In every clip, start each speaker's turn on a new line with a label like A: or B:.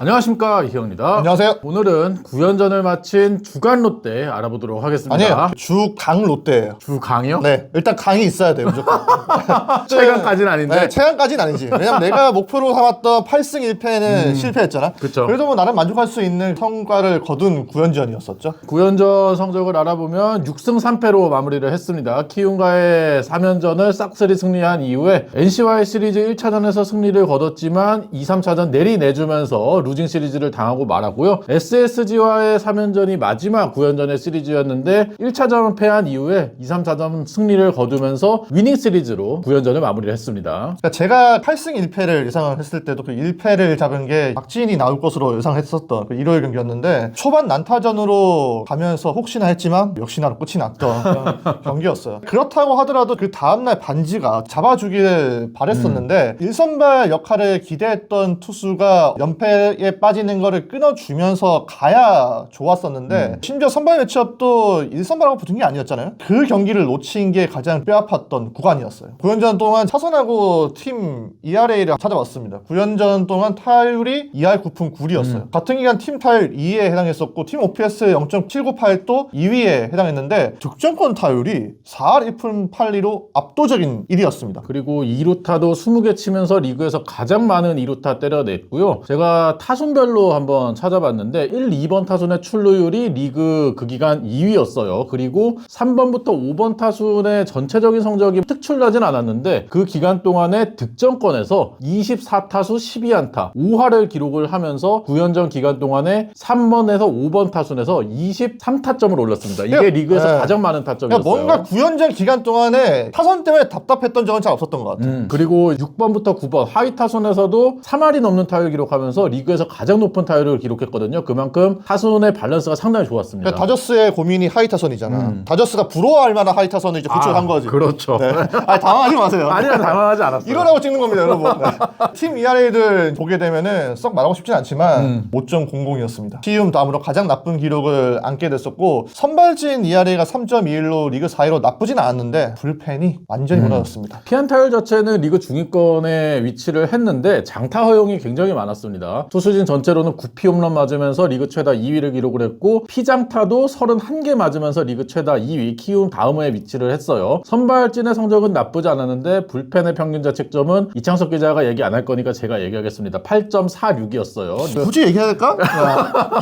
A: 안녕하십니까 이희영입니다.
B: 안녕하세요.
A: 오늘은 9연전을 마친 주간 롯데 알아보도록 하겠습니다.
B: 아니에요. 주강 롯데예요.
A: 주강이요?
B: 네, 일단 강이 있어야 돼요, 무조건.
A: 최강까지는 아닌데.
B: 네, 최강까지는 아니지. 왜냐면 내가 목표로 삼았던 8승 1패는 실패했잖아.
A: 음. 그쵸.
B: 그래도 뭐 나름 만족할 수 있는 성과를 거둔 9연전이었었죠.
A: 9연전 성적을 알아보면 6승 3패로 마무리를 했습니다. 키움과의 3연전을 싹쓸이 승리한 이후에 NC와의 시리즈 1차전에서 승리를 거뒀지만 2, 3차전 내리 내주면서 루징 시리즈를 당하고 말았고요. SSG와의 3연전이 마지막 9연전의 시리즈였는데 1차전 패한 이후에 2, 3차전 승리를 거두면서 위닝 시리즈로 9연전을 마무리를 했습니다.
B: 그러니까 제가 8승 1패를 예상을 했을 때도 그 1패를 잡은 게 박지인이 나올 것으로 예상했었던 그 일요일 경기였는데 초반 난타전으로 가면서 혹시나 했지만 역시나 끝이 났던 경기였어요. 그렇다고 하더라도 그 다음날 반지가 잡아주길 바랬었는데 일 1선발 역할을 기대했던 투수가 연패 에 빠지는 거를 끊어주면서 가야 좋았었는데 심지어 선발 매치업도 1선발하고 붙은 게 아니었잖아요. 그 경기를 놓친 게 가장 뼈아팠던 구간이었어요. 9연전 동안 차선하고 팀 ERA를 찾아봤습니다. 9연전 동안 타율이 2할 9푼 9리였어요. 같은 기간 팀 타율 2에 해당했었고 팀 OPS 0.798도 2위에 해당했는데 득점권 타율이 4할 1푼 8리로 압도적인 1위였습니다.
A: 그리고 2루타도 20개 치면서 리그에서 가장 많은 2루타 때려냈고요. 제가 타순별로 한번 찾아봤는데 1, 2번 타순의 출루율이 리그 그 기간 2위였어요. 그리고 3번부터 5번 타순의 전체적인 성적이 특출나진 않았는데 그 기간 동안에 득점권에서 24타수 12안타 5화를 기록을 하면서 9연전 기간 동안에 3번에서 5번 타순에서 23타점을 올렸습니다. 이게
B: 야,
A: 리그에서
B: 네.
A: 가장 많은 타점이었어요.
B: 그러니까 뭔가 9연전 기간 동안에 타선 때문에 답답했던 적은 잘 없었던 것 같아요.
A: 음, 그리고 6번부터 9번 하위 타순에서도 3할이 넘는 타율 기록하면서 리그 에서 가장 높은 타율을 기록했거든요. 그만큼 타순의 밸런스가 상당히 좋았습니다.
B: 그러니까 다저스의 고민이 하이 타선이잖아. 다저스가 부러워할 만한 하이 타선을 이제 구축한
A: 아,
B: 거지.
A: 그렇죠.
B: 네. 아니, 당황하지 마세요.
A: 아니야 당황하지 않았어요.
B: 이러라고 찍는 겁니다, 여러분. 네. 팀 ERA들 보게 되면은 썩 말하고 싶진 않지만
A: 음.
B: 5.00이었습니다. 키움 다음으로 가장 나쁜 기록을 안게 됐었고 선발진 ERA가 3.21로 리그 4위로 나쁘진 않았는데 불펜이 완전히
A: 음.
B: 무너졌습니다.
A: 피안 타율 자체는 리그 중위권에 위치를 했는데 장타 허용이 굉장히 많았습니다. 투 수진 전체로는 9피 홈런 맞으면서 리그 최다 2위를 기록을 했고 피장타도 31개 맞으면서 리그 최다 2위 키움 다음에 위치를 했어요. 선발진의 성적은 나쁘지 않았는데 불펜의 평균 자책점은 이창석 기자가 얘기 안 할 거니까 제가 얘기하겠습니다. 8.46이었어요.
B: 굳이 얘기해야 될까?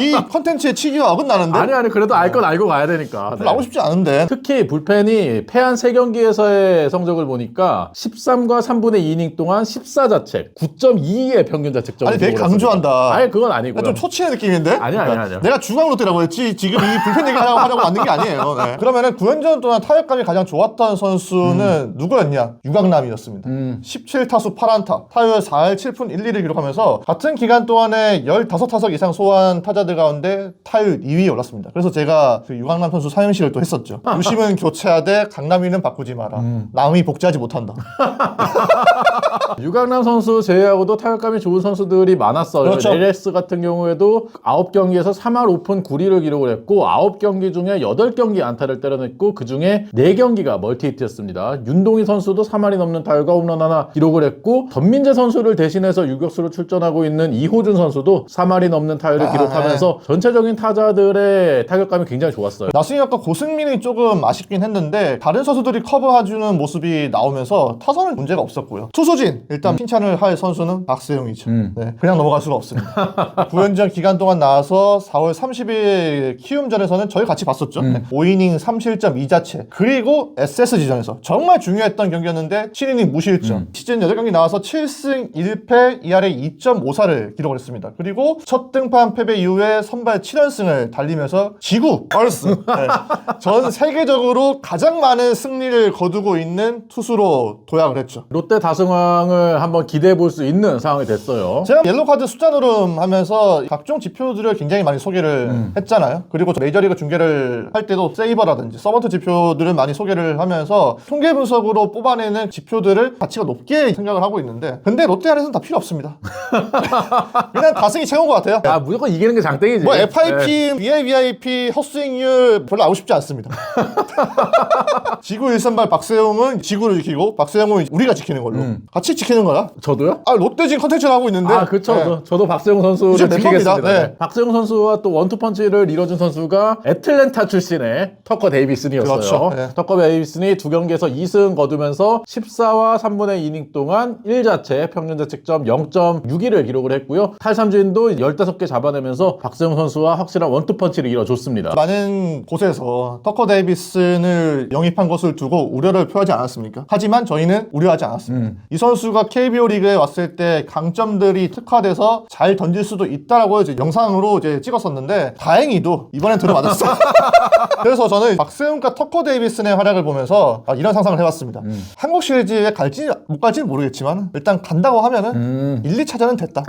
B: 이 컨텐츠의 치기와 어긋나는데?
A: 아니 아니 그래도 알 건 알고 가야 되니까. 네.
B: 하고 싶지 않은데.
A: 특히 불펜이 패한 3경기에서의 성적을 보니까 13과 3분의 2이닝 동안 14자책, 9.2의 평균 자책점.
B: 아니, 되게 강조한다.
A: 아니 그건 아니고요.
B: 좀 초치의 느낌인데? 그러니까
A: 아니, 아니, 아니요.
B: 내가 주강 롯데라고 했지 지금 이 불펜 얘기하려고 하려고 만든 게 아니에요. 네. 그러면은 9연전 동안 타격감이 가장 좋았던 선수는 누구였냐? 유강남이었습니다.
A: 음.
B: 17타수 8안타, 타율 4할 7푼 1리를 기록하면서 같은 기간 동안에 15타석 이상 소화한 타자들 가운데 타율 2위에 올랐습니다. 그래서 제가 그 유강남 선수 사형식을 또 했었죠. 유심은 교체하되 강남이는 바꾸지 마라.
A: 음.
B: 남이 복제하지 못한다.
A: 유강남 선수 제외하고도 타격감이 좋은 선수들이 많았어요.
B: 그렇죠.
A: 레레스 같은 경우에도 9경기에서 3할 5푼 9리를 기록을 했고 9경기 중에 8경기 안타를 때려냈고 그중에 4경기가 멀티히트였습니다. 윤동희 선수도 3할이 넘는 타율과 홈런 하나 기록을 했고 전민재 선수를 대신해서 유격수로 출전하고 있는 이호준 선수도 3할이 넘는 타율을
B: 아,
A: 기록하면서 전체적인 타자들의 타격감이 굉장히 좋았어요.
B: 나승엽과 고승민이 조금 아쉽긴 했는데 다른 선수들이 커버해주는 모습이 나오면서 타선은 문제가 없었고요. 투수진 일단 칭찬을 할 선수는 박세용이죠.
A: 음.
B: 네, 그냥 넘어갈 수가 없 습니다. 9연전 기간 동안 나와서 4월 30일 키움전에서는 저희 같이 봤었죠. 네, 5이닝 3실점 2자체 그리고 SSG전에서 정말 중요했던 경기였는데 7이닝 무실점 시즌 8경기 나와서 7승 1패 ERA 2.54를 기록을 했습니다. 그리고 첫 등판 패배 이후에 선발 7연승을 달리면서 지구 얼스 네. 전 세계적으로 가장 많은 승리를 거두고 있는 투수로 도약을 했죠.
A: 롯데 다승왕을 한번 기대해 볼 수 있는 상황이 됐어요.
B: 제가 옐로카드 숫자 노름 하면서 각종 지표들을 굉장히 많이 소개를 했잖아요. 그리고 메이저리그 중계를 할 때도 세이버라든지 서번트 지표들을 많이 소개를 하면서 통계 분석으로 뽑아내는 지표들을 가치가 높게 생각을 하고 있는데 근데 롯데 안에서는 다 필요 없습니다. 그냥 다승이 최고인 것 같아요.
A: 아 무조건 이기는 게 장땡이지.
B: 뭐
A: 네.
B: FIP, VIVIP, 헛스윙률 별로 알고 싶지 않습니다. 지구 일선발 박세용은 지구를 지키고 박세용은 우리가 지키는 걸로 같이 지키는 거야.
A: 저도요?
B: 아 롯데진 컨텐츠를 하고 있는데
A: 아 그쵸.
B: 네.
A: 저, 저도 저도 박세웅 선수를
B: 멤버입니다.
A: 지키겠습니다.
B: 네.
A: 네. 박세웅 선수와 또 원투펀치를 이뤄준 선수가 애틀랜타 출신의 터커 데이비슨이었어요.
B: 그렇죠. 네.
A: 터커 데이비슨이 두 경기에서 2승 거두면서 14와 3분의 2이닝 동안 1자체 평균 자책점 0.61을 기록을 했고요. 탈삼진도 15개 잡아내면서 박세웅 선수와 확실한 원투펀치를 이뤄줬습니다.
B: 많은 곳에서 터커 데이비슨을 영입한 것을 두고 우려를 표하지 않았습니까? 하지만 저희는 우려하지 않았습니다. 이 선수가 KBO 리그에 왔을 때 강점들이 특화돼서 잘 던질 수도 있다라고 이제 영상으로 이제 찍었었는데 다행히도 이번엔 들어맞았어요. 그래서 저는 박세웅과 터커 데이비슨의 활약을 보면서 아, 이런 상상을 해봤습니다. 한국 시리즈에 갈지 못 갈지는 모르겠지만 일단 간다고 하면은
A: 음.
B: 1, 2차전은 됐다.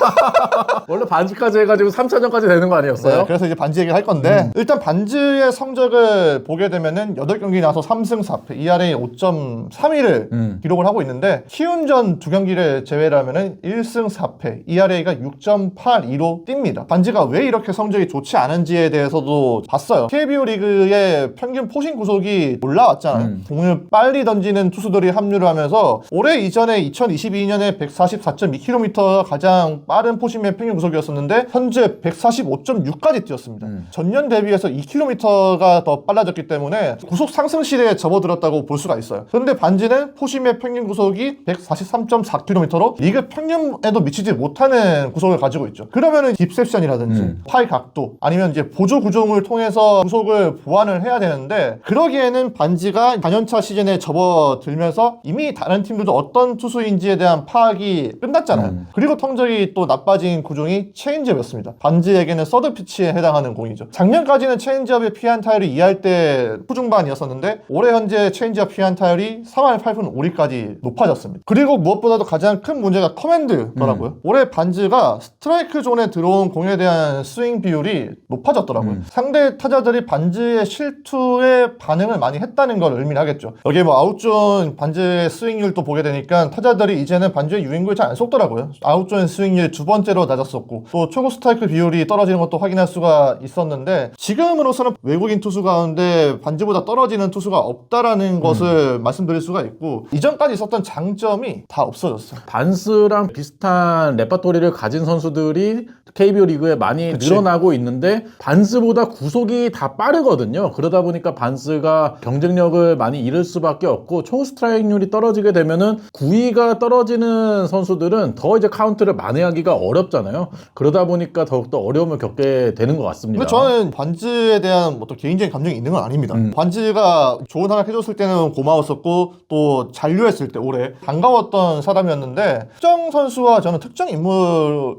A: 원래 반지까지 해가지고 3차전까지 되는 거 아니었어요?
B: 네, 그래서 이제 반지 얘기를 할 건데 일단 반지의 성적을 보게 되면은 8경기 나서 3승 4패 ERA 5.31을
A: 음.
B: 기록을 하고 있는데 키운전 두 경기를 제외를 하면은 1승 4패 ERA가 6.82로 뜁니다. 반지가 왜 이렇게 성적이 좋지 않은지에 대해서도 봤어요. KBO 리그의 평균 포신 구속이 올라왔잖아요.
A: 음.
B: 공을 빨리 던지는 투수들이 합류를 하면서 올해 이전에 2022년에 144.2km가 가장 빠른 포심의 평균 구속이었었는데 현재 145.6까지 뛰었습니다.
A: 음.
B: 전년 대비해서 2km가 더 빨라졌기 때문에 구속 상승 시대에 접어들었다고 볼 수가 있어요. 그런데 반지는 포심의 평균 구속이 143.4km로 리그 평균에도 미치지 못 하는 구속을 가지고 있죠. 그러면은 딥셉션이라든지
A: 음.
B: 팔 각도 아니면 이제 보조 구종을 통해서 구속을 보완을 해야 되는데 그러기에는 반지가 4년차 시즌에 접어들면서 이미 다른 팀들도 어떤 투수인지에 대한 파악이 끝났잖아요.
A: 음.
B: 그리고 성적이 또 나빠진 구종이 체인지업이었습니다. 반지에게는 서드 피치에 해당하는 공이죠. 작년까지는 체인지업의 피한 타율이 2할 때 후중반이었었는데 올해 현재 체인지업 피한 타율이 3할 8분 5리까지 높아졌습니다. 그리고 무엇보다도 가장 큰 문제가 커맨드더라고요. 올해 반지가 스트라이크 존에 들어온 공에 대한 스윙 비율이 높아졌더라고요.
A: 음.
B: 상대 타자들이 반지의 실투에 반응을 많이 했다는 걸 의미를 하겠죠. 여기에 뭐 아웃존 반지의 스윙률도 보게 되니까 타자들이 이제는 반지의 유인구에 잘 안 속더라고요. 아웃존 스윙률 두 번째로 낮았었고 또 초구 스트라이크 비율이 떨어지는 것도 확인할 수가 있었는데 지금으로서는 외국인 투수 가운데 반지보다 떨어지는 투수가 없다라는 것을 말씀드릴 수가 있고 이전까지 있었던 장점이 다 없어졌어요.
A: 반스랑 비슷한 레파토 리를 가진 선수들이 KBO 리그에 많이
B: 그치.
A: 늘어나고 있는데 반스보다 구속이 다 빠르거든요. 그러다 보니까 반스가 경쟁력을 많이 잃을 수밖에 없고 초 스트라이크률이 떨어지게 되면은 구위가 떨어지는 선수들은 더 이제 카운트를 만회하기가 어렵잖아요. 그러다 보니까 더욱더 어려움을 겪게 되는 것 같습니다.
B: 근데 저는 반지에 대한 어떤 개인적인 감정이 있는 건 아닙니다.
A: 음.
B: 반지가 좋은 활약 해줬을 때는 고마웠었고 또 잔류했을 때 올해 반가웠던 사람이었는데 특정 선수와 저는 특정 인물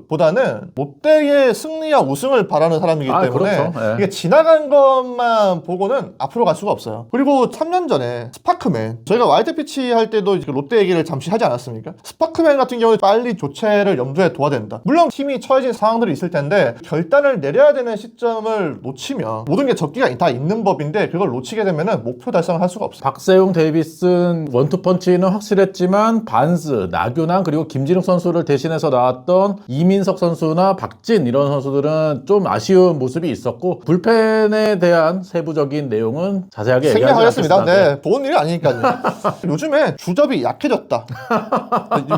B: 보다는 롯데의 승리와 우승을 바라는 사람이기
A: 아,
B: 때문에
A: 그렇죠. 예.
B: 이게 지나간 것만 보고는 앞으로 갈 수가 없어요. 그리고 3년 전에 스파크맨 저희가 와이드 피치 할 때도 이제 롯데 얘기를 잠시 하지 않았습니까? 스파크맨 같은 경우에 빨리 조체를 염두에 둬야 된다. 물론 팀이 처해진 상황들이 있을 텐데 결단을 내려야 되는 시점을 놓치면 모든 게 적기가 다 있는 법인데 그걸 놓치게 되면은 목표 달성을 할 수가 없어요.
A: 박세웅, 데이비슨 원투펀치는 확실했지만 반스, 나균환 그리고 김진욱 선수를 대신해서 나왔던 이민석 선수나 박진 이런 선수들은 좀 아쉬운 모습이 있었고 불펜에 대한 세부적인 내용은 자세하게
B: 생략하겠습니다.
A: 않겠습니다.
B: 네, 좋은 일이 아니니까요. 요즘에 주접이 약해졌다.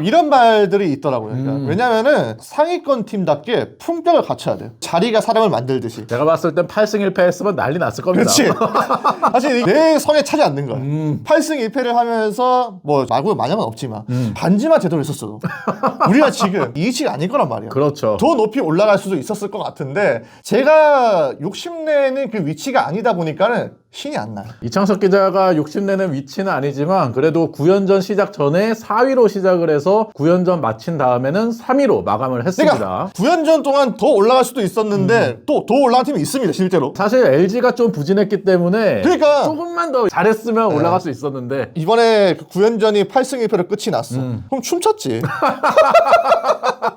B: 이런 말들이 있더라고요. 그러니까
A: 음.
B: 왜냐면은 상위권 팀답게 품격을 갖춰야 돼요. 자리가 사람을 만들듯이.
A: 제가 봤을 땐 8승 1패 했으면 난리 났을 겁니다.
B: 그렇지. 사실 내 성에 차지 않는 거야.
A: 음.
B: 8승 1패를 하면서 뭐 마구 마냥은 없지만
A: 음.
B: 반지만 제대로 했었어도 우리가 지금 이 위치가 아닐 거란 말이야.
A: 그렇죠.
B: 더 높이 올라갈 수도 있었을 것 같은데 제가 욕심내는 그 위치가 아니다 보니까는 신이 안 나요.
A: 이창석 기자가 욕심내는 위치는 아니지만 그래도 9연전 시작 전에 4위로 시작을 해서 9연전 마친 다음에는 3위로 마감을 했습니다.
B: 그러니까 9연전 동안 더 올라갈 수도 있었는데
A: 음.
B: 또더 올라간 팀이 있습니다 실제로.
A: 사실 LG가 좀 부진했기 때문에
B: 그러니까
A: 조금만 더 잘했으면 올라갈 수 있었는데
B: 이번에 그 9연전이 8승 1패로 끝이 났어.
A: 음.
B: 그럼 춤췄지.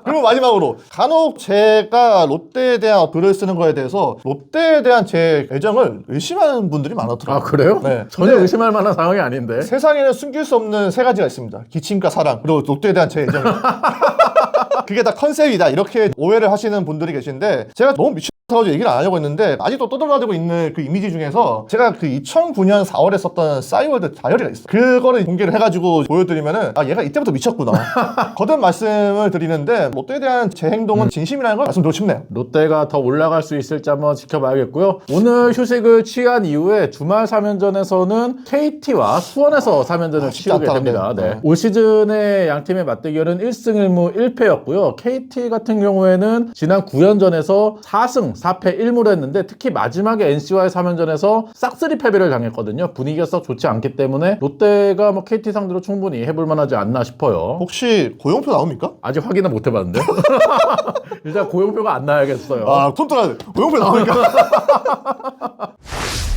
B: 그리고 마지막으로 간혹 제가 롯데에 대한 글을 쓰는 거에 대해서 롯데에 대한 제 애정을 의심하는 분들 이 많았더라고요.
A: 아 그래요?
B: 네.
A: 전혀
B: 근데
A: 의심할 만한 상황이 아닌데
B: 세상에는 숨길 수 없는 세 가지가 있습니다. 기침과 사랑, 그리고 롯데에 대한 제 애정. 그게 다 컨셉이다. 이렇게 오해를 하시는 분들이 계신데 제가 너무 미친 가지고 얘기를 안 하려고 했는데 아직도 떠돌아다니고 있는 그 이미지 중에서 제가 그 2009년 4월에 썼던 싸이월드 다이어리가 있어요. 그거를 공개를 해가지고 보여드리면은 아 얘가 이때부터 미쳤구나. 거듭 말씀을 드리는데 롯데에 대한 제 행동은 진심이라는 걸 말씀드리고 싶네요.
A: 롯데가 더 올라갈 수 있을지 한번 지켜봐야겠고요. 오늘 휴식을 취한 이후에 주말 3연전에서는 KT와 수원에서 3연전을
B: 쉽지
A: 치르게
B: 않다는데.
A: 됩니다. 네.
B: 네.
A: 올 시즌의 양 팀의 맞대결은 1승 1무 1패였고요. KT 같은 경우에는 지난 9연전에서 4승 4패 1무를 했는데 특히 마지막에 NC와의 3연전에서 싹쓸이 패배를 당했거든요. 분위기가 썩 좋지 않기 때문에 롯데가 뭐 KT 상대로 충분히 해볼 만하지 않나 싶어요.
B: 혹시 고용표 나옵니까?
A: 아직 확인은 못 해봤는데. 일단 고용표가 안 나야겠어요.
B: 아, 손 떨어야 돼. 고용표 나옵니까?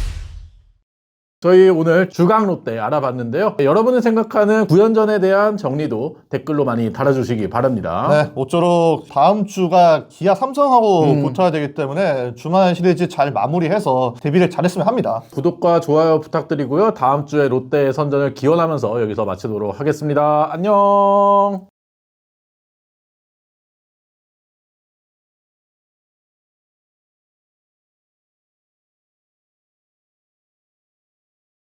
A: 저희 오늘 주강 롯데 알아봤는데요. 여러분이 생각하는 9연전에 대한 정리도 댓글로 많이 달아주시기 바랍니다.
B: 네, 모쪼록 다음 주가 기아 삼성하고
A: 음.
B: 붙어야 되기 때문에 주말 시리즈 잘 마무리해서 데뷔를 잘했으면 합니다.
A: 구독과 좋아요 부탁드리고요. 다음 주에 롯데 선전을 기원하면서 여기서 마치도록 하겠습니다. 안녕!